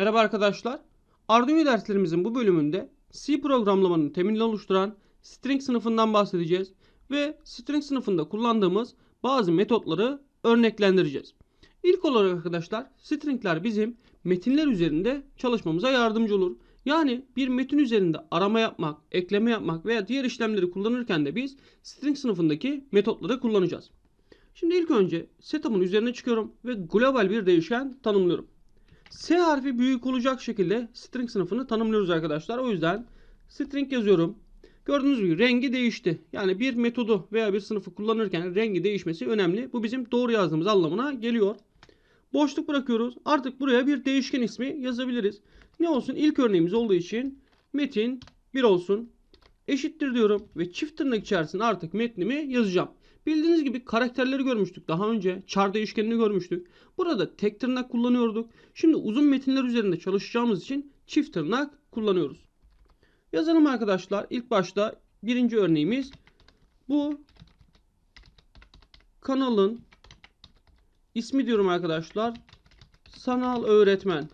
Merhaba arkadaşlar. Arduino derslerimizin bu bölümünde C programlamanın temelini oluşturan string sınıfından bahsedeceğiz ve string sınıfında kullandığımız bazı metotları örneklendireceğiz. İlk olarak arkadaşlar stringler bizim metinler üzerinde çalışmamıza yardımcı olur. Yani bir metin üzerinde arama yapmak, ekleme yapmak veya diğer işlemleri kullanırken de biz string sınıfındaki metotları kullanacağız. Şimdi ilk önce setup'ın üzerine çıkıyorum ve global bir değişken tanımlıyorum. S harfi büyük olacak şekilde string sınıfını tanımlıyoruz arkadaşlar. O yüzden string yazıyorum. Gördüğünüz gibi rengi değişti. Yani bir metodu veya bir sınıfı kullanırken rengi değişmesi önemli. Bu bizim doğru yazdığımız anlamına geliyor. Boşluk bırakıyoruz. Artık buraya bir değişken ismi yazabiliriz. Ne olsun? İlk örneğimiz olduğu için metin 1 olsun. Eşittir diyorum ve çift tırnak içerisinde artık metnimi yazacağım. Bildiğiniz gibi karakterleri görmüştük daha önce. Char değişkenini görmüştük. Burada tek tırnak kullanıyorduk. Şimdi uzun metinler üzerinde çalışacağımız için çift tırnak kullanıyoruz. Yazalım arkadaşlar. İlk başta birinci örneğimiz bu kanalın ismi diyorum arkadaşlar. Sanal öğretmen.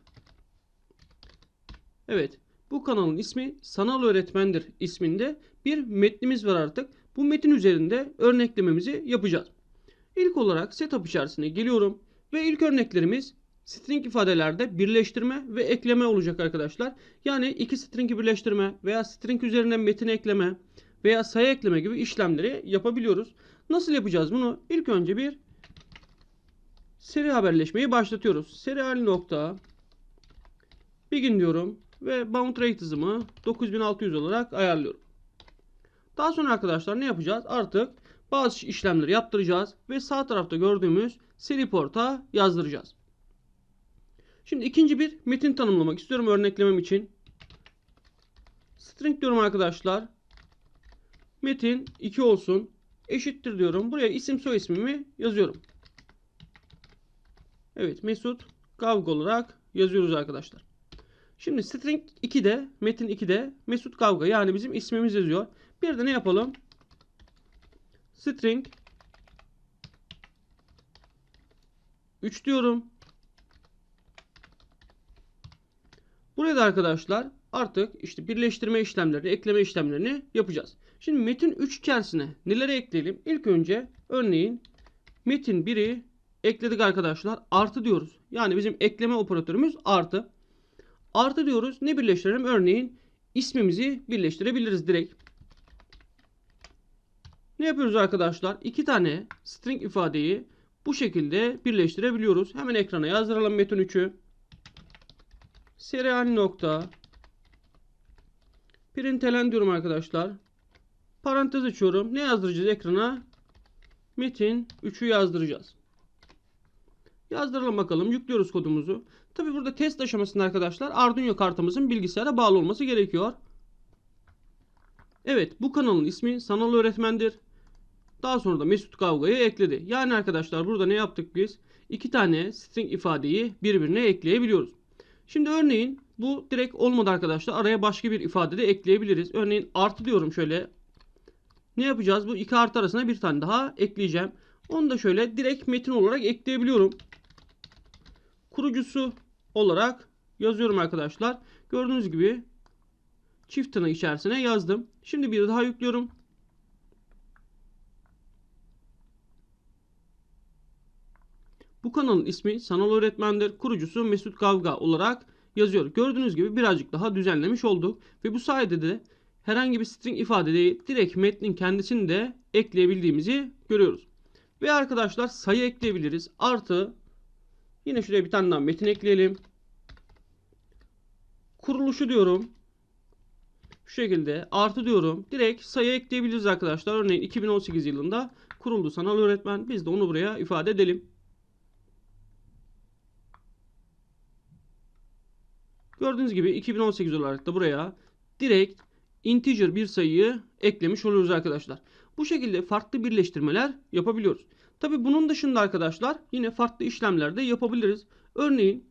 Evet. Bu kanalın ismi Sanal Öğretmendir isminde bir metnimiz var artık. Bu metin üzerinde örneklememizi yapacağız. İlk olarak setup içerisine geliyorum ve ilk örneklerimiz string ifadelerde birleştirme ve ekleme olacak arkadaşlar. Yani iki string'i birleştirme veya string üzerine metin ekleme veya sayı ekleme gibi işlemleri yapabiliyoruz. Nasıl yapacağız bunu? İlk önce bir seri haberleşmeyi başlatıyoruz. Serial nokta begin diyorum ve bound rate hızımı 9600 olarak ayarlıyorum. Daha sonra arkadaşlar ne yapacağız? Artık bazı işlemleri yaptıracağız ve sağ tarafta gördüğümüz seri porta yazdıracağız. Şimdi ikinci bir metin tanımlamak istiyorum örneklemem için. String diyorum arkadaşlar. Metin 2 olsun. Eşittir diyorum. Buraya isim soy ismimi yazıyorum. Evet Mesut Kavga olarak yazıyoruz arkadaşlar. Şimdi string 2'de, metin 2'de Mesut Kavga yani bizim ismimiz yazıyor. Bir de ne yapalım? String 3 diyorum. Burada arkadaşlar artık işte birleştirme işlemlerini, ekleme işlemlerini yapacağız. Şimdi metin 3 içerisine neleri ekleyelim? İlk önce örneğin metin 1'i ekledik arkadaşlar. Artı diyoruz. Yani bizim ekleme operatörümüz artı. Artı diyoruz. Ne birleştirelim? Örneğin ismimizi birleştirebiliriz direkt. Ne yapıyoruz arkadaşlar? İki tane string ifadeyi bu şekilde birleştirebiliyoruz. Hemen ekrana yazdıralım metin 3'ü. Serial nokta println diyorum arkadaşlar. Parantez açıyorum. Ne yazdıracağız ekrana? Metin 3'ü yazdıracağız. Yazdıralım bakalım. Yüklüyoruz kodumuzu. Tabi burada test aşamasında arkadaşlar Arduino kartımızın bilgisayara bağlı olması gerekiyor. Evet bu kanalın ismi Sanal Öğretmendir. Daha sonra da Mesut Kavga'yı ekledi. Yani arkadaşlar burada ne yaptık biz? İki tane string ifadeyi birbirine ekleyebiliyoruz. Şimdi örneğin bu direkt olmadı arkadaşlar. Araya başka bir ifade de ekleyebiliriz. Örneğin artı diyorum şöyle. Ne yapacağız? Bu iki artı arasına bir tane daha ekleyeceğim. Onu da şöyle direkt metin olarak ekleyebiliyorum. Kurucusu olarak yazıyorum arkadaşlar. Gördüğünüz gibi çift tırnak içerisine yazdım. Şimdi bir daha yüklüyorum. Bu kanalın ismi Sanal Öğretmendir. Kurucusu Mesut Kavga olarak yazıyor. Gördüğünüz gibi birazcık daha düzenlemiş olduk. Ve bu sayede de herhangi bir string ifade değil direkt metnin kendisini de ekleyebildiğimizi görüyoruz. Ve arkadaşlar sayı ekleyebiliriz. Artı yine şuraya bir tane daha metin ekleyelim. Kuruluşu diyorum. Şu şekilde artı diyorum. Direkt sayı ekleyebiliriz arkadaşlar. Örneğin 2018 yılında kuruldu sanal öğretmen. Biz de onu buraya ifade edelim. Gördüğünüz gibi 2018 olarak da buraya direkt integer bir sayıyı eklemiş oluyoruz arkadaşlar. Bu şekilde farklı birleştirmeler yapabiliyoruz. Tabi bunun dışında arkadaşlar yine farklı işlemler de yapabiliriz. Örneğin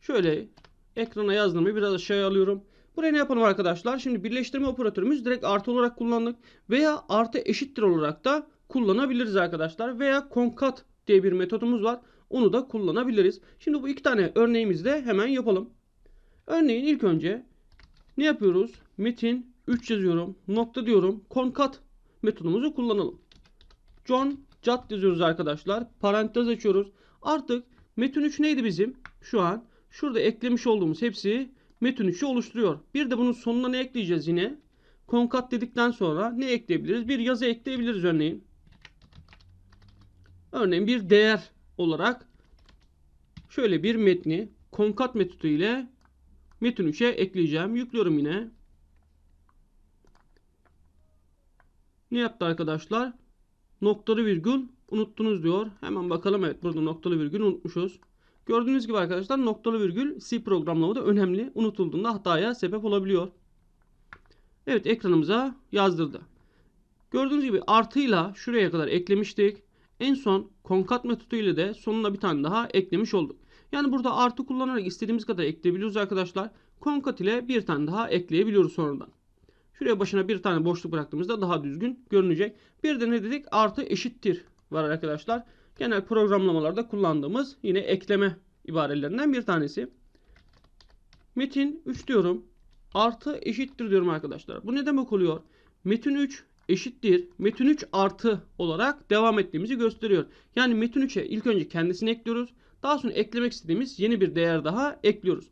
şöyle ekrana yazdığımı biraz aşağıya alıyorum. Buraya ne yapalım arkadaşlar? Şimdi birleştirme operatörümüz direkt artı olarak kullandık. Veya artı eşittir olarak da kullanabiliriz arkadaşlar. Veya concat diye bir metodumuz var. onu da kullanabiliriz. Şimdi bu iki tane örneğimizi de hemen yapalım. Örneğin ilk önce ne yapıyoruz? Metin 3 yazıyorum. Nokta diyorum. Concat metodumuzu kullanalım. John Cat yazıyoruz arkadaşlar. Parantez açıyoruz. Artık Metin 3 neydi bizim? Şu an şurada eklemiş olduğumuz hepsi Metin 3'ü oluşturuyor. Bir de bunun sonuna ne ekleyeceğiz yine? Concat dedikten sonra ne ekleyebiliriz? Bir yazı ekleyebiliriz örneğin. Örneğin bir değer olarak şöyle bir metni concat metodu ile metin 3'e ekleyeceğim. Yüklüyorum yine. Ne yaptı arkadaşlar? Noktalı virgül unuttunuz diyor. Hemen bakalım. Evet burada noktalı virgül unutmuşuz. Gördüğünüz gibi arkadaşlar noktalı virgül C programlamada önemli. Unutulduğunda hataya sebep olabiliyor. Evet ekranımıza yazdırdı. Gördüğünüz gibi artıyla şuraya kadar eklemiştik. En son concat metodu ile de sonuna bir tane daha eklemiş olduk. Yani burada artı kullanarak istediğimiz kadar ekleyebiliyoruz arkadaşlar. Concat ile bir tane daha ekleyebiliyoruz sonradan. Şuraya başına bir tane boşluk bıraktığımızda daha düzgün görünecek. Bir de ne dedik? Artı eşittir var arkadaşlar. Genel programlamalarda kullandığımız yine ekleme ibarelerinden bir tanesi. Metin 3 diyorum. Artı eşittir diyorum arkadaşlar. Bu ne demek oluyor? Metin 3 eşittir. Metin 3 artı olarak devam ettiğimizi gösteriyor. Yani Metin 3'e ilk önce kendisini ekliyoruz. Daha sonra eklemek istediğimiz yeni bir değer daha ekliyoruz.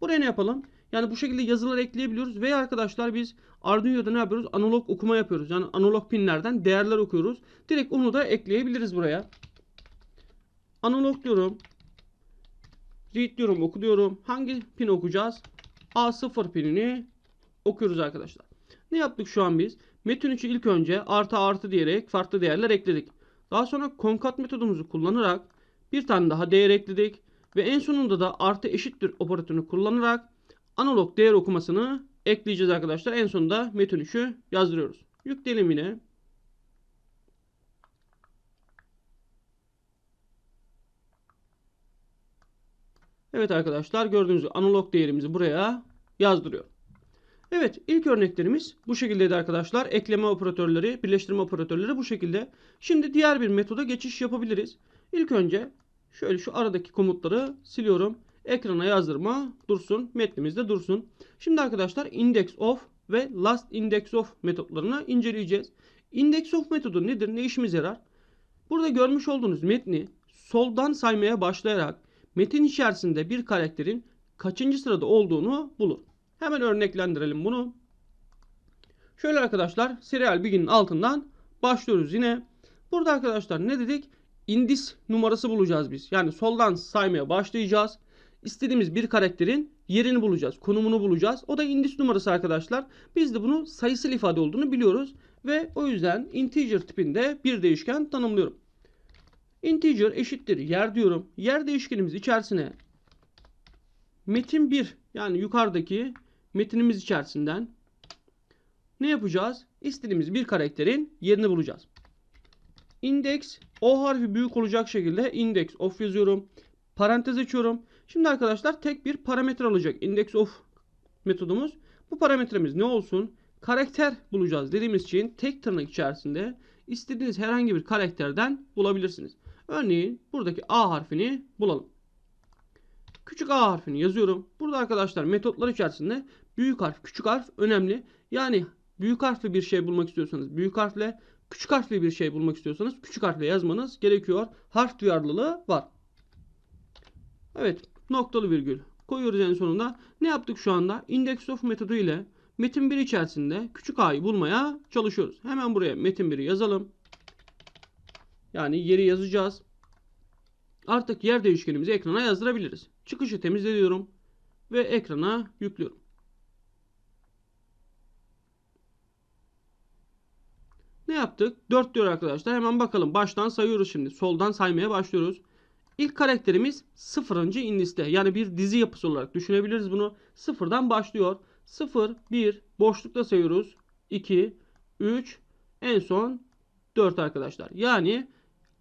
Buraya ne yapalım? Yani bu şekilde yazılar ekleyebiliyoruz. Veya arkadaşlar biz Arduino'da ne yapıyoruz? Analog okuma yapıyoruz. Yani analog pinlerden değerler okuyoruz. Direkt onu da ekleyebiliriz buraya. Analog diyorum. Read diyorum, oku diyorum. Hangi pin okuyacağız? A0 pinini okuyoruz arkadaşlar. Ne yaptık şu an biz? Metin 3'ü ilk önce artı artı diyerek farklı değerler ekledik. Daha sonra concat metodumuzu kullanarak bir tane daha değer ekledik. Ve en sonunda da artı eşittir operatörünü kullanarak analog değer okumasını ekleyeceğiz arkadaşlar. En sonunda metin 3'ü yazdırıyoruz. Yükleyelim yine. Evet arkadaşlar gördüğünüz gibi analog değerimizi buraya yazdırıyor. Evet ilk örneklerimiz bu şekildeydi arkadaşlar. Ekleme operatörleri, birleştirme operatörleri bu şekilde. Şimdi diğer bir metoda geçiş yapabiliriz. İlk önce şöyle şu aradaki komutları siliyorum. Ekrana yazdırma dursun. Metnimizde dursun. Şimdi arkadaşlar index of ve last index of metotlarını inceleyeceğiz. Index of metodu nedir? Ne işimize yarar? Burada görmüş olduğunuz metni soldan saymaya başlayarak metin içerisinde bir karakterin kaçıncı sırada olduğunu bulur. Hemen örneklendirelim bunu. Şöyle arkadaşlar serial bilginin altından başlıyoruz yine. Burada arkadaşlar ne dedik? Indis numarası bulacağız biz. Yani soldan saymaya başlayacağız. İstediğimiz bir karakterin yerini bulacağız. Konumunu bulacağız. O da indis numarası arkadaşlar. Biz de bunu sayısal ifade olduğunu biliyoruz. Ve o yüzden integer tipinde bir değişken tanımlıyorum. Integer eşittir yer diyorum. Yer değişkenimiz içerisine metin 1 yani yukarıdaki metinimiz içerisinden ne yapacağız? İstediğimiz bir karakterin yerini bulacağız. Index o harfi büyük olacak şekilde index of yazıyorum. Parantez açıyorum. Şimdi arkadaşlar tek bir parametre alacak index of metodumuz. Bu parametremiz ne olsun? Karakter bulacağız dediğimiz için tek tırnak içerisinde istediğiniz herhangi bir karakterden bulabilirsiniz. Örneğin buradaki A harfini bulalım. Küçük A harfini yazıyorum. Burada arkadaşlar metotlar içerisinde büyük harf, küçük harf önemli. Yani büyük harfle bir şey bulmak istiyorsanız büyük harfle, küçük harfle bir şey bulmak istiyorsanız küçük harfle yazmanız gerekiyor. Harf duyarlılığı var. Evet, noktalı virgül koyuyoruz en sonunda. Ne yaptık şu anda? Index of metodu ile metin 1 içerisinde küçük a'yı bulmaya çalışıyoruz. Hemen buraya metin 1'i yazalım. Yani yeri yazacağız. Artık yer değişkenimizi ekrana yazdırabiliriz. Çıkışı temizliyorum ve ekrana yüklüyorum. Ne yaptık? 4 diyor arkadaşlar. Hemen bakalım. Baştan sayıyoruz şimdi. Soldan saymaya başlıyoruz. İlk karakterimiz sıfırıncı indiste. Yani bir dizi yapısı olarak düşünebiliriz bunu. Sıfırdan başlıyor. 0, 1, boşlukta sayıyoruz. 2, 3, en son 4 arkadaşlar. Yani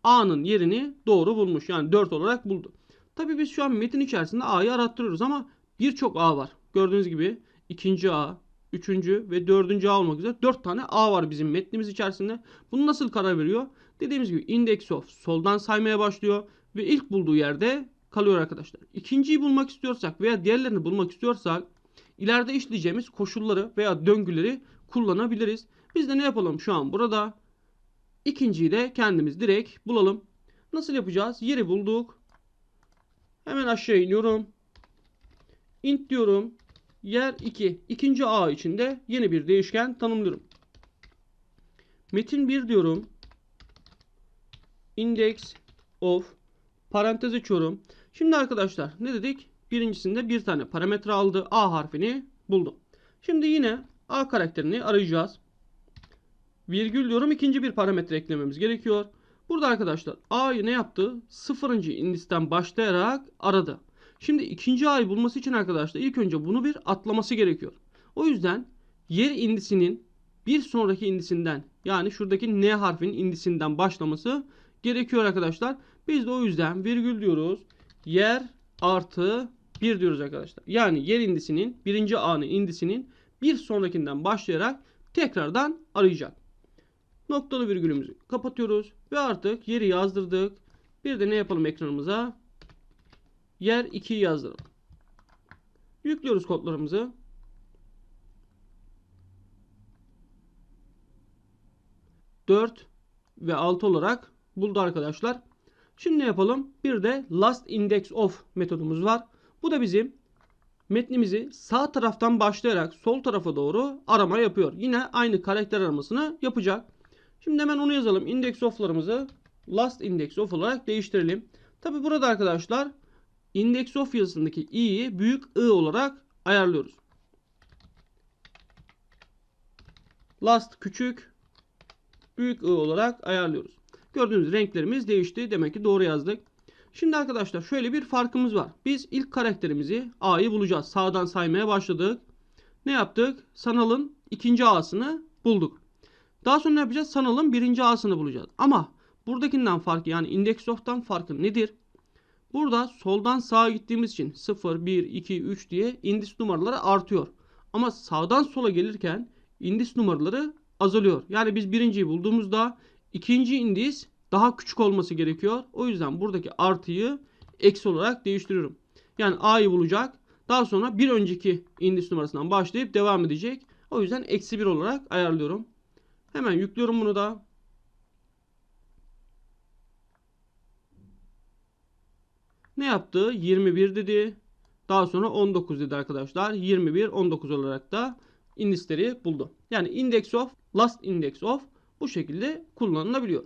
A'nın yerini doğru bulmuş. Yani 4 olarak buldu. Tabi biz şu an metin içerisinde A'yı arattırıyoruz ama birçok A var. Gördüğünüz gibi ikinci A, üçüncü ve dördüncü A olmak üzere 4 tane A var bizim metnimiz içerisinde. Bunu nasıl karar veriyor? Dediğimiz gibi index of soldan saymaya başlıyor. ve ilk bulduğu yerde kalıyor arkadaşlar. İkinciyi bulmak istiyorsak veya diğerlerini bulmak istiyorsak ileride işleyeceğimiz koşulları veya döngüleri kullanabiliriz. Biz de ne yapalım şu an burada? İkinciyi de kendimiz direkt bulalım. Nasıl yapacağız? Yeri bulduk. Hemen aşağı iniyorum. int diyorum. Yer 2. İkinci A içinde yeni bir değişken tanımlıyorum. Metin 1 diyorum. Index of parantez açıyorum. Şimdi arkadaşlar ne dedik? Birincisinde bir tane parametre aldı. A harfini buldu. Şimdi yine A karakterini arayacağız. Virgül diyorum ikinci bir parametre eklememiz gerekiyor. Burada arkadaşlar A'yı ne yaptı? Sıfırıncı indisten başlayarak aradı. Şimdi ikinci A'yı bulması için arkadaşlar ilk önce bunu bir atlaması gerekiyor. O yüzden yer indisinin bir sonraki indisinden yani şuradaki N harfinin indisinden başlaması gerekiyor arkadaşlar. Biz de o yüzden virgül diyoruz. Yer artı 1 diyoruz arkadaşlar. Yani yer indisinin birinci A'nın indisinin bir sonrakinden başlayarak tekrardan arayacak. Noktalı virgülümüzü kapatıyoruz ve artık yeri yazdırdık. Bir de ne yapalım ekranımıza? Yer 2'yi yazdıralım. Yüklüyoruz kodlarımızı. Dört ve 6 olarak buldu arkadaşlar. Şimdi ne yapalım? Bir de last index of metodumuz var. Bu da bizim metnimizi sağ taraftan başlayarak sol tarafa doğru arama yapıyor. Yine aynı karakter aramasını yapacak. Şimdi hemen onu yazalım. Index of'larımızı last index of olarak değiştirelim. Tabi burada arkadaşlar index of yazısındaki i'yi büyük i olarak ayarlıyoruz. Last küçük büyük i olarak ayarlıyoruz. Gördüğünüz renklerimiz değişti. Demek ki doğru yazdık. Şimdi arkadaşlar şöyle bir farkımız var. Biz ilk karakterimizi A'yı bulacağız. Sağdan saymaya başladık. Ne yaptık? Sanalın ikinci A'sını bulduk. Daha sonra ne yapacağız? Sanalın birinci A'sını bulacağız. Ama buradakinden farkı yani index of'tan farkı nedir? Burada soldan sağa gittiğimiz için 0, 1, 2, 3 diye indis numaraları artıyor. Ama sağdan sola gelirken indis numaraları azalıyor. Yani biz birinciyi bulduğumuzda ikinci indis daha küçük olması gerekiyor. O yüzden buradaki artıyı eksi olarak değiştiriyorum. Yani A'yı bulacak. Daha sonra bir önceki indis numarasından başlayıp devam edecek. O yüzden eksi 1 olarak ayarlıyorum. Hemen yüklüyorum bunu da. Ne yaptı? 21 dedi. Daha sonra 19 dedi arkadaşlar. 21, 19 olarak da indisleri buldu. Yani index of, last index of bu şekilde kullanılabiliyor.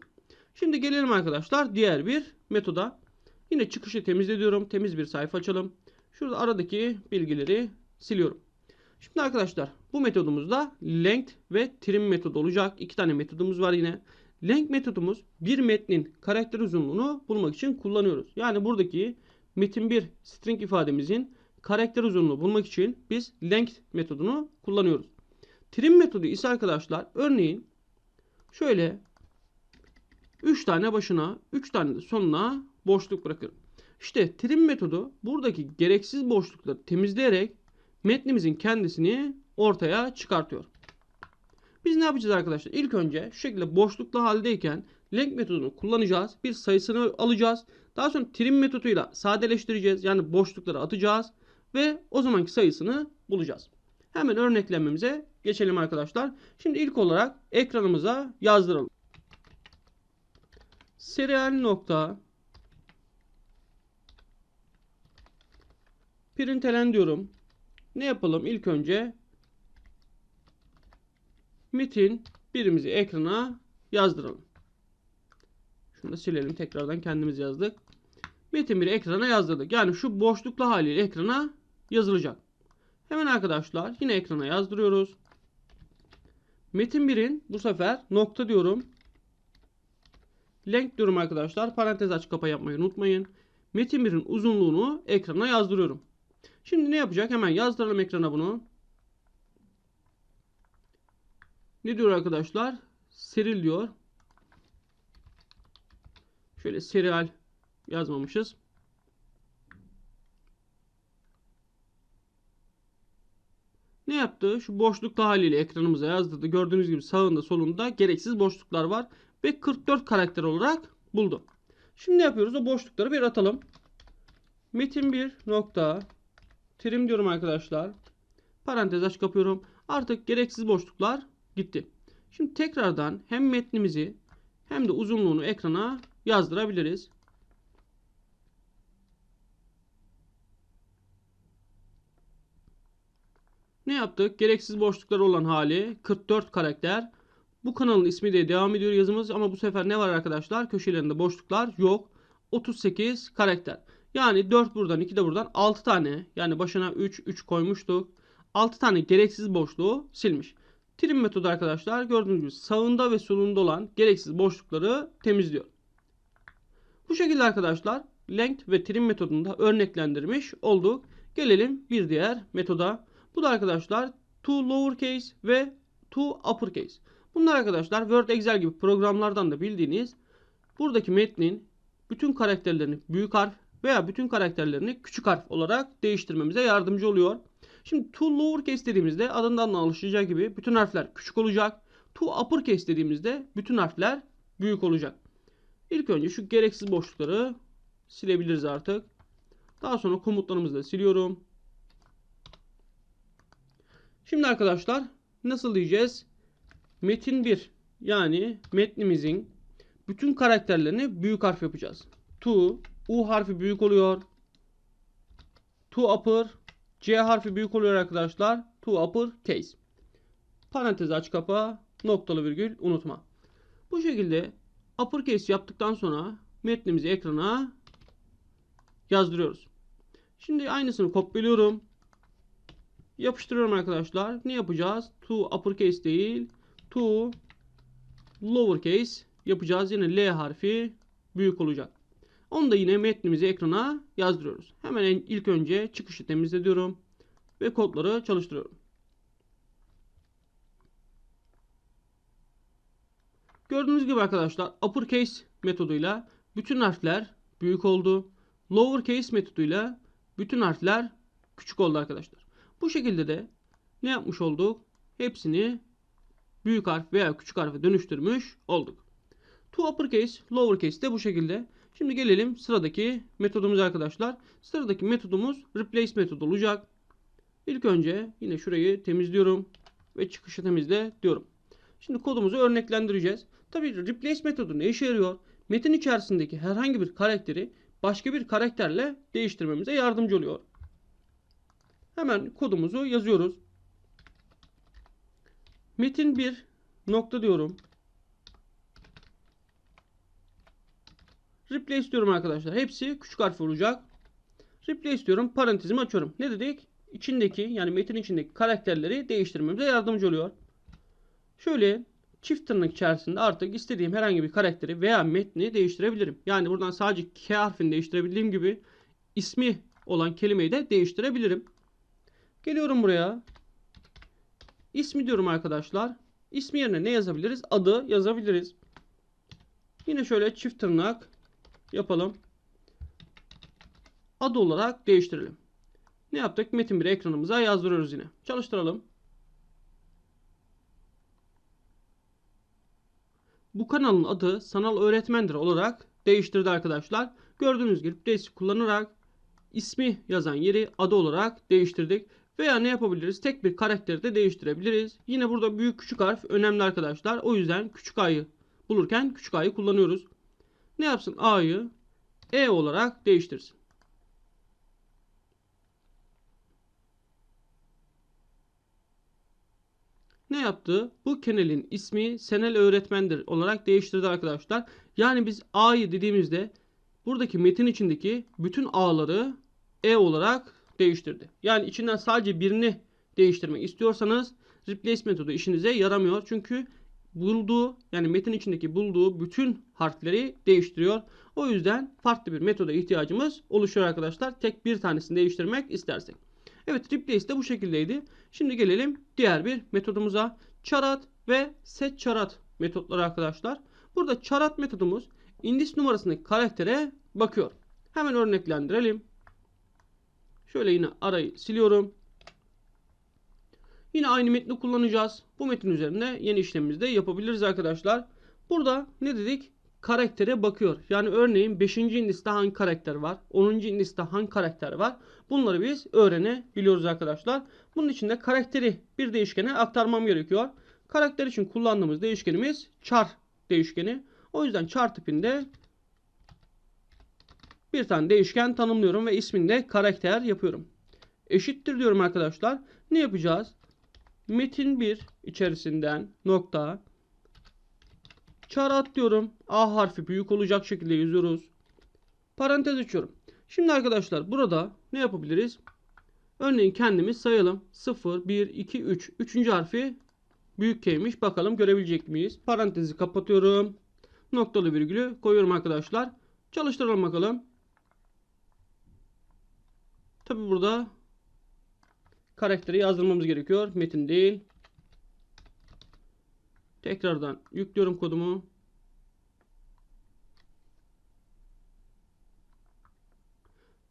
Şimdi gelelim arkadaşlar diğer bir metoda. Yine çıkışı temizliyorum. Temiz bir sayfa açalım. Şurada aradaki bilgileri siliyorum. Şimdi arkadaşlar bu metodumuzda length ve trim metodu olacak. İki tane metodumuz var yine. Length metodumuz bir metnin karakter uzunluğunu bulmak için kullanıyoruz. Yani buradaki metin 1 string ifademizin karakter uzunluğunu bulmak için biz length metodunu kullanıyoruz. Trim metodu ise arkadaşlar örneğin şöyle 3 tane başına 3 tane de sonuna boşluk bırakıyorum. İşte trim metodu buradaki gereksiz boşlukları temizleyerek metnimizin kendisini ortaya çıkartıyor. Biz ne yapacağız arkadaşlar? İlk önce şu şekilde boşluklu haldeyken length metodunu kullanacağız. Bir sayısını alacağız. Daha sonra trim metoduyla sadeleştireceğiz. Yani boşlukları atacağız. Ve o zamanki sayısını bulacağız. Hemen örneklememize geçelim arkadaşlar. Şimdi ilk olarak ekranımıza yazdıralım. Serial nokta println diyorum. Ne yapalım? İlk önce metin birimizi ekrana yazdıralım. Şunu da silelim. Tekrardan kendimiz yazdık. Metin bir ekrana yazdırdık. Yani şu boşluklu haliyle ekrana yazılacak. Hemen arkadaşlar yine ekrana yazdırıyoruz. Metin 1'in bu sefer nokta diyorum. Length diyorum arkadaşlar. Parantez aç kapa yapmayı unutmayın. Metin 1'in uzunluğunu ekrana yazdırıyorum. Şimdi ne yapacak? Hemen yazdıralım ekrana bunu. Ne diyor arkadaşlar? Seril diyor. Şöyle serial yazmamışız. Ne yaptı? Şu boşlukta haliyle ekranımıza yazdırdı. Gördüğünüz gibi sağında solunda gereksiz boşluklar var. Ve 44 karakter olarak buldu. Şimdi ne yapıyoruz? O boşlukları bir atalım. Metin 1 nokta trim diyorum arkadaşlar. Parantez aç kapıyorum. Artık gereksiz boşluklar gitti. Şimdi tekrardan hem metnimizi hem de uzunluğunu ekrana yazdırabiliriz. Ne yaptık? Gereksiz boşluklar olan hali 44 karakter. Bu kanalın ismi de devam ediyor yazımız ama bu sefer ne var arkadaşlar? Köşelerinde boşluklar yok. 38 karakter. Yani 4 buradan 2 de buradan 6 tane yani başına 3 3 koymuştuk. 6 tane gereksiz boşluğu silmiş. Trim metodu arkadaşlar gördüğünüz gibi sağında ve solunda olan gereksiz boşlukları temizliyor. Bu şekilde arkadaşlar length ve trim metodunda örneklendirmiş olduk. Gelelim bir diğer metoda. Bu da arkadaşlar to lowercase ve to uppercase. Bunlar arkadaşlar Word, Excel gibi programlardan da bildiğiniz buradaki metnin bütün karakterlerini büyük harf veya bütün karakterlerini küçük harf olarak değiştirmemize yardımcı oluyor. Şimdi to lowercase dediğimizde adından da anlaşılacağı gibi bütün harfler küçük olacak. To uppercase dediğimizde bütün harfler büyük olacak. İlk önce şu gereksiz boşlukları silebiliriz artık. Daha sonra komutlarımızı da siliyorum. Şimdi arkadaşlar nasıl diyeceğiz? Metin 1 yani metnimizin bütün karakterlerini büyük harf yapacağız. To, U harfi büyük oluyor. To upper, C harfi büyük oluyor arkadaşlar. To upper case. Parantez aç kapa, noktalı virgül unutma. Bu şekilde uppercase yaptıktan sonra metnimizi ekrana yazdırıyoruz. Şimdi aynısını kopyalıyorum. Yapıştırıyorum arkadaşlar. Ne yapacağız? To uppercase değil. To lowercase yapacağız. Yine L harfi büyük olacak. Onu da yine metnimizi ekrana yazdırıyoruz. Hemen ilk önce çıkışı temizliyorum ve kodları çalıştırıyorum. Gördüğünüz gibi arkadaşlar uppercase metoduyla bütün harfler büyük oldu. Lowercase metoduyla bütün harfler küçük oldu arkadaşlar. Bu şekilde de ne yapmış olduk? Hepsini büyük harf veya küçük harfe dönüştürmüş olduk. To uppercase, lowercase de bu şekilde. Şimdi gelelim sıradaki metodumuz arkadaşlar. Sıradaki metodumuz replace metodu olacak. İlk önce yine şurayı temizliyorum ve çıkışı temizle diyorum. Şimdi kodumuzu örneklendireceğiz. Tabii replace metodu ne işe yarıyor? Metin içerisindeki herhangi bir karakteri başka bir karakterle değiştirmemize yardımcı oluyor. Hemen kodumuzu yazıyoruz. Metin 1 nokta diyorum. Replace diyorum arkadaşlar. Hepsi küçük harf olacak. Replace diyorum. Parantezimi açıyorum. Ne dedik? İçindeki yani metin içindeki karakterleri değiştirmemize yardımcı oluyor. Şöyle çift tırnak içerisinde artık istediğim herhangi bir karakteri veya metni değiştirebilirim. Yani buradan sadece K harfini değiştirebildiğim gibi ismi olan kelimeyi de değiştirebilirim. Geliyorum buraya. İsmi diyorum arkadaşlar. İsmi yerine ne yazabiliriz? Adı yazabiliriz. Yine şöyle çift tırnak yapalım. Adı olarak değiştirelim. Ne yaptık? Metin 1 ekranımıza yazdırıyoruz yine. Çalıştıralım. Bu kanalın adı Sanal Öğretmendir olarak değiştirdi arkadaşlar. Gördüğünüz gibi Replace kullanarak ismi yazan yeri adı olarak değiştirdik. Veya ne yapabiliriz? Tek bir karakteri de değiştirebiliriz. Yine burada büyük küçük harf önemli arkadaşlar. O yüzden küçük a'yı bulurken küçük a'yı kullanıyoruz. Ne yapsın? A'yı E olarak değiştirsin. Ne yaptı? Bu kanalın ismi Senel Öğretmendir olarak değiştirdi arkadaşlar. Yani biz A'yı dediğimizde buradaki metin içindeki bütün A'ları E olarak değiştirdi. Yani içinden sadece birini değiştirmek istiyorsanız replace metodu işinize yaramıyor. Çünkü bulduğu yani metin içindeki bulduğu bütün harfleri değiştiriyor. O yüzden farklı bir metoda ihtiyacımız oluşuyor arkadaşlar. Tek bir tanesini değiştirmek istersek. Evet replace de bu şekildeydi. Şimdi gelelim diğer bir metodumuza. Charat ve set charat metotları arkadaşlar. Burada charat metodumuz indis numarasındaki karaktere bakıyor. Hemen örneklendirelim. Şöyle yine arayı siliyorum. Yine aynı metni kullanacağız. Bu metin üzerinde yeni işlemimizi de yapabiliriz arkadaşlar. Burada ne dedik? karaktere bakıyor. Yani örneğin 5. indiste hangi karakter var? 10. indiste hangi karakter var? Bunları biz öğrenebiliyoruz arkadaşlar. Bunun için de karakteri bir değişkene aktarmam gerekiyor. Karakter için kullandığımız değişkenimiz char değişkeni. O yüzden char tipinde bir tane değişken tanımlıyorum ve isminde karakter yapıyorum. Eşittir diyorum arkadaşlar. Ne yapacağız? Metin 1 içerisinden nokta char at diyorum. A harfi büyük olacak şekilde yazıyoruz. Parantez açıyorum. Şimdi arkadaşlar burada ne yapabiliriz? Örneğin kendimiz sayalım. 0, 1, 2, 3. Üçüncü harfi büyük K'ymiş. Bakalım görebilecek miyiz? Parantezi kapatıyorum. Noktalı virgülü koyuyorum arkadaşlar. Çalıştıralım bakalım. Tabi burada karakteri yazdırmamız gerekiyor. Metin değil. Tekrardan yüklüyorum kodumu.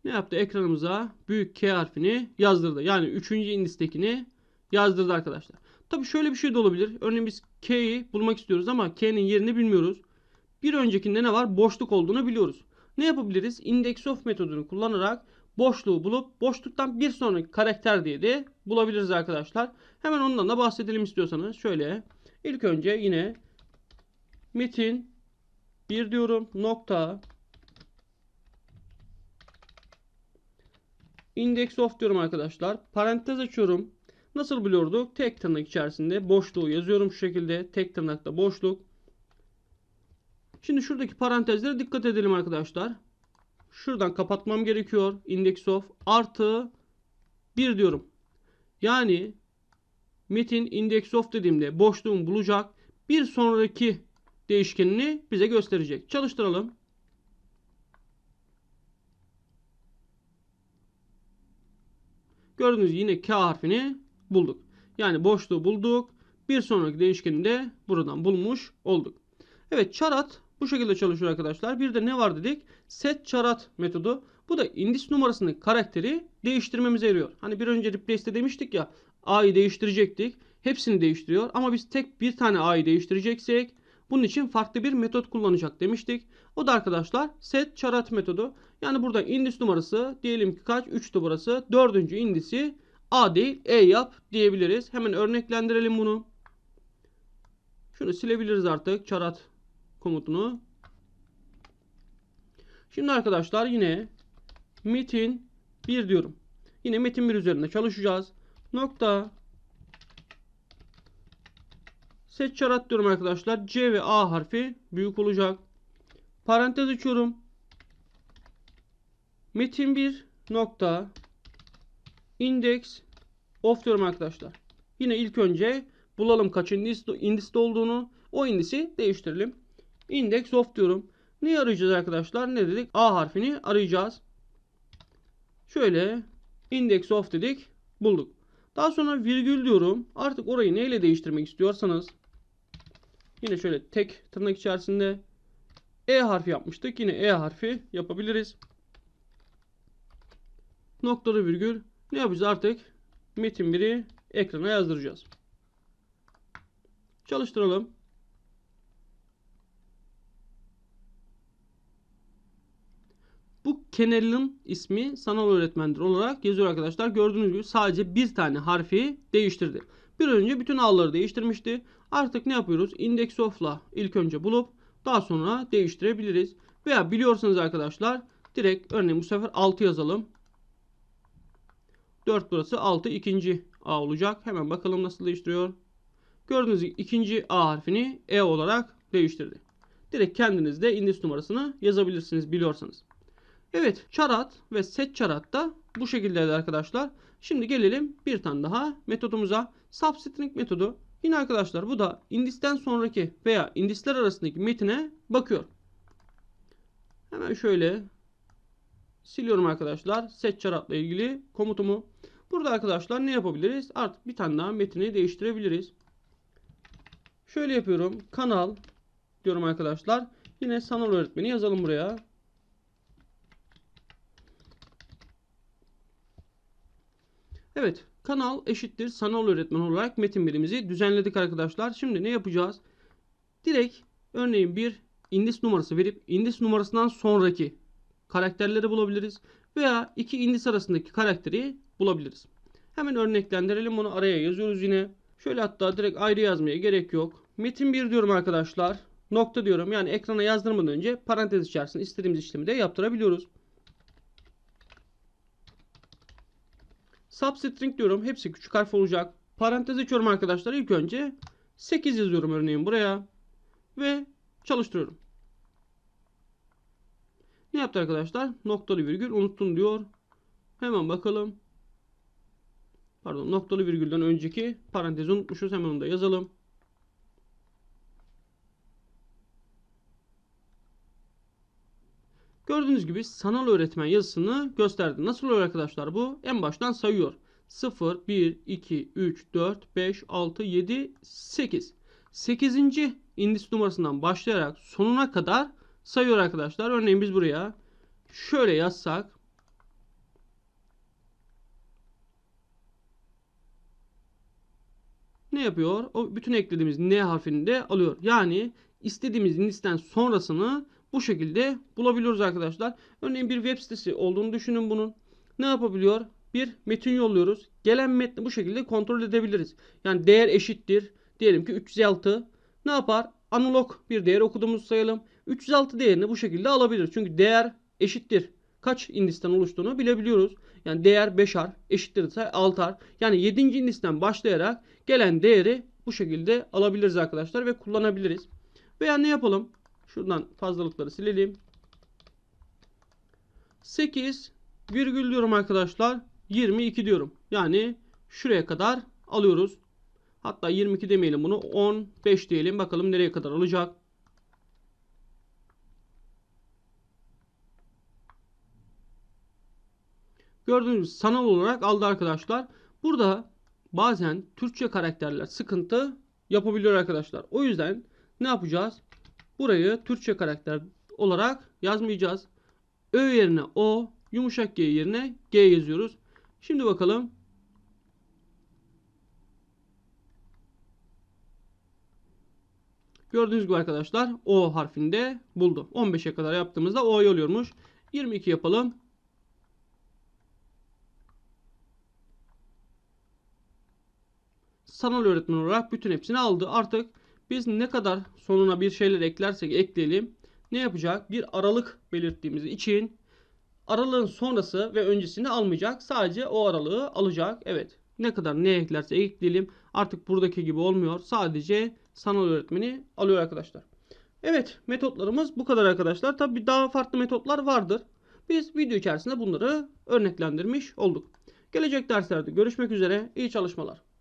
Ne yaptı? Ekranımıza büyük K harfini yazdırdı. Yani 3. indistekini yazdırdı arkadaşlar. Tabi şöyle bir şey de olabilir. Örneğin biz K'yi bulmak istiyoruz ama K'nin yerini bilmiyoruz. Bir öncekinde ne var? Boşluk olduğunu biliyoruz. Ne yapabiliriz? Index of metodunu kullanarak boşluğu bulup boşluktan bir sonraki karakter diye de bulabiliriz arkadaşlar. Hemen ondan da bahsedelim istiyorsanız. Şöyle ilk önce yine metin bir diyorum nokta index of diyorum arkadaşlar. Parantez açıyorum. Nasıl biliyorduk? Tek tırnak içerisinde boşluğu yazıyorum şu şekilde. Tek tırnakta boşluk. Şimdi şuradaki parantezlere dikkat edelim arkadaşlar. Şuradan kapatmam gerekiyor. Index of artı 1 diyorum. Yani metin index of dediğimde boşluğun bulacak bir sonraki değişkenini bize gösterecek. Çalıştıralım. Gördüğünüz yine K harfini bulduk. Yani boşluğu bulduk. Bir sonraki değişkeni de buradan bulmuş olduk. Evet charat bu şekilde çalışıyor arkadaşlar. Bir de ne var dedik? Set charat metodu. Bu da indis numarasının karakteri değiştirmemize yarıyor. Hani bir önce replace'te demiştik ya A'yı değiştirecektik. Hepsini değiştiriyor. Ama biz tek bir tane A'yı değiştireceksek bunun için farklı bir metot kullanacak demiştik. O da arkadaşlar set charat metodu. Yani burada indis numarası diyelim ki kaç? 3'tü burası. Dördüncü indisi A değil E yap diyebiliriz. Hemen örneklendirelim bunu. Şunu silebiliriz artık. Charat komutunu. Şimdi arkadaşlar yine metin 1 diyorum. Yine metin 1 üzerinde çalışacağız. Nokta set charat diyorum arkadaşlar. C ve A harfi büyük olacak. Parantez açıyorum. Metin 1 nokta index of diyorum arkadaşlar. Yine ilk önce bulalım kaç indiste olduğunu. O indisi değiştirelim. Index of diyorum. Ne arayacağız arkadaşlar? Ne dedik? A harfini arayacağız. Şöyle index of dedik. Bulduk. Daha sonra virgül diyorum. Artık orayı neyle değiştirmek istiyorsanız yine şöyle tek tırnak içerisinde E harfi yapmıştık. Yine E harfi yapabiliriz. Noktalı virgül ne yapacağız artık? Metin 1'i ekrana yazdıracağız. Çalıştıralım. Bu Kenel'in ismi sanal öğretmendir olarak yazıyor arkadaşlar. Gördüğünüz gibi sadece bir tane harfi değiştirdi. Bir önce bütün A'ları değiştirmişti. Artık ne yapıyoruz? Index of'la ilk önce bulup daha sonra değiştirebiliriz. Veya biliyorsanız arkadaşlar direkt örneğin bu sefer 6 yazalım. 4 burası 6 ikinci A olacak. Hemen bakalım nasıl değiştiriyor. Gördüğünüz gibi ikinci A harfini E olarak değiştirdi. Direkt kendiniz de indeks numarasını yazabilirsiniz biliyorsanız. Evet çarat ve set çarat da bu şekildeydi arkadaşlar. Şimdi gelelim bir tane daha metodumuza. Substring metodu. Yine arkadaşlar bu da indisten sonraki veya indisler arasındaki metine bakıyor. Hemen şöyle siliyorum arkadaşlar. Set çaratla ilgili komutumu. Burada arkadaşlar ne yapabiliriz? Artık bir tane daha metini değiştirebiliriz. Şöyle yapıyorum. Kanal diyorum arkadaşlar. Yine sanal öğretmeni yazalım buraya. Evet. Kanal eşittir sanal öğretmen olarak metin birimizi düzenledik arkadaşlar. Şimdi ne yapacağız? Direkt örneğin bir indis numarası verip indis numarasından sonraki karakterleri bulabiliriz. Veya iki indis arasındaki karakteri bulabiliriz. Hemen örneklendirelim bunu araya yazıyoruz yine. Şöyle hatta direkt ayrı yazmaya gerek yok. Metin 1 diyorum arkadaşlar. Nokta diyorum. Yani ekrana yazdırmadan önce parantez içerisinde istediğimiz işlemi de yaptırabiliyoruz. Substring diyorum. Hepsi küçük harf olacak. Parantez açıyorum arkadaşlar. İlk önce 8 yazıyorum örneğin buraya. Ve çalıştırıyorum. Ne yaptı arkadaşlar? Noktalı virgül unuttun diyor. Hemen bakalım. Pardon noktalı virgülden önceki parantezi unutmuşuz. Hemen onu da yazalım. Gördüğünüz gibi sanal öğretmen yazısını gösterdi. Nasıl oluyor arkadaşlar bu? En baştan sayıyor. 0, 1, 2, 3, 4, 5, 6, 7, 8. 8. indis numarasından başlayarak sonuna kadar sayıyor arkadaşlar. Örneğin biz buraya şöyle yazsak ne yapıyor? O bütün eklediğimiz N harfini de alıyor. Yani istediğimiz indisten sonrasını bu şekilde bulabiliyoruz arkadaşlar. Örneğin bir web sitesi olduğunu düşünün bunun. Ne yapabiliyor? Bir metin yolluyoruz. Gelen metni bu şekilde kontrol edebiliriz. Yani değer eşittir. Diyelim ki 306. Ne yapar? Analog bir değer okuduğumuzu sayalım. 306 değerini bu şekilde alabiliriz. Çünkü değer eşittir. Kaç indisten oluştuğunu bilebiliyoruz. Yani değer 5 harf eşittir ise 6 harf. Yani 7. indisten başlayarak gelen değeri bu şekilde alabiliriz arkadaşlar ve kullanabiliriz. Veya ne yapalım? Şuradan fazlalıkları silelim. 8 virgül diyorum arkadaşlar. 22 diyorum. Yani şuraya kadar alıyoruz. Hatta 22 demeyelim bunu. 15 diyelim. Bakalım nereye kadar alacak. Gördüğünüz sanal olarak aldı arkadaşlar. Burada bazen Türkçe karakterler sıkıntı yapabiliyor arkadaşlar. O yüzden ne yapacağız? Burayı Türkçe karakter olarak yazmayacağız. Ö yerine O, yumuşak G yerine G yazıyoruz. Şimdi bakalım. Gördüğünüz gibi arkadaşlar O harfinde buldu. 15'e kadar yaptığımızda O'yu oluyormuş. 22 yapalım. Sanal öğretmen olarak bütün hepsini aldı. Artık biz ne kadar sonuna bir şeyler eklersek ekleyelim ne yapacak? Bir aralık belirttiğimiz için aralığın sonrası ve öncesini almayacak. Sadece o aralığı alacak. Evet. Ne kadar ne eklerse ekleyelim. Artık buradaki gibi olmuyor. Sadece sanal öğretmeni alıyor arkadaşlar. Evet metotlarımız bu kadar arkadaşlar. Tabi daha farklı metotlar vardır. Biz video içerisinde bunları örneklendirmiş olduk. Gelecek derslerde görüşmek üzere. İyi çalışmalar.